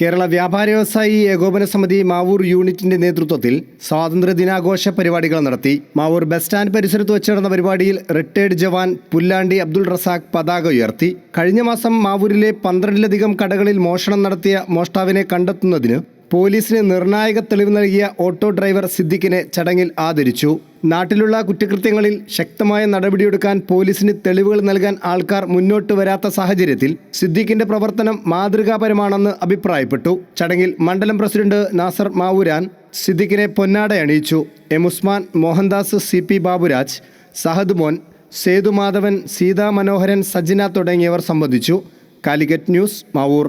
കേരള വ്യാപാര വ്യവസായി ഏകോപന സമിതി മാവൂർ യൂണിറ്റിന്റെ നേതൃത്വത്തിൽ സ്വാതന്ത്ര്യ ദിനാഘോഷ പരിപാടികൾ നടത്തി. മാവൂർ ബസ് സ്റ്റാൻഡ് പരിസരത്ത് വെച്ച് നടന്ന പരിപാടിയിൽ റിട്ടയർഡ് ജവാൻ പുല്ലാണ്ടി അബ്ദുൾ റസാഖ് പതാക ഉയർത്തി. കഴിഞ്ഞ മാസം മാവൂരിലെ പന്ത്രണ്ടിലധികം കടകളിൽ മോഷണം നടത്തിയ മോഷ്ടാവിനെ കണ്ടെത്തുന്നതിന് പോലീസിന് നിർണായക തെളിവ് നൽകിയ ഓട്ടോ ഡ്രൈവർ സിദ്ദിഖിനെ ചടങ്ങിൽ ആദരിച്ചു. നാട്ടിലുള്ള കുറ്റകൃത്യങ്ങളിൽ ശക്തമായ നടപടിയെടുക്കാൻ പോലീസിന് തെളിവുകൾ നൽകാൻ ആൾക്കാർ മുന്നോട്ട് വരാത്ത സാഹചര്യത്തിൽ സിദ്ദിഖിന്റെ പ്രവർത്തനം മാതൃകാപരമാണെന്ന് അഭിപ്രായപ്പെട്ടു. ചടങ്ങിൽ മണ്ഡലം പ്രസിഡന്റ് നാസർ മാവൂരാൻ സിദ്ദിഖിനെ പൊന്നാട അണിയിച്ചു. M Usman Mohandas C P Baburaj Sahad Mon Sethumadhavan Seetha Manoharan Sajjana തുടങ്ങിയവർ സംബന്ധിച്ചു. Calicut news Mavoor.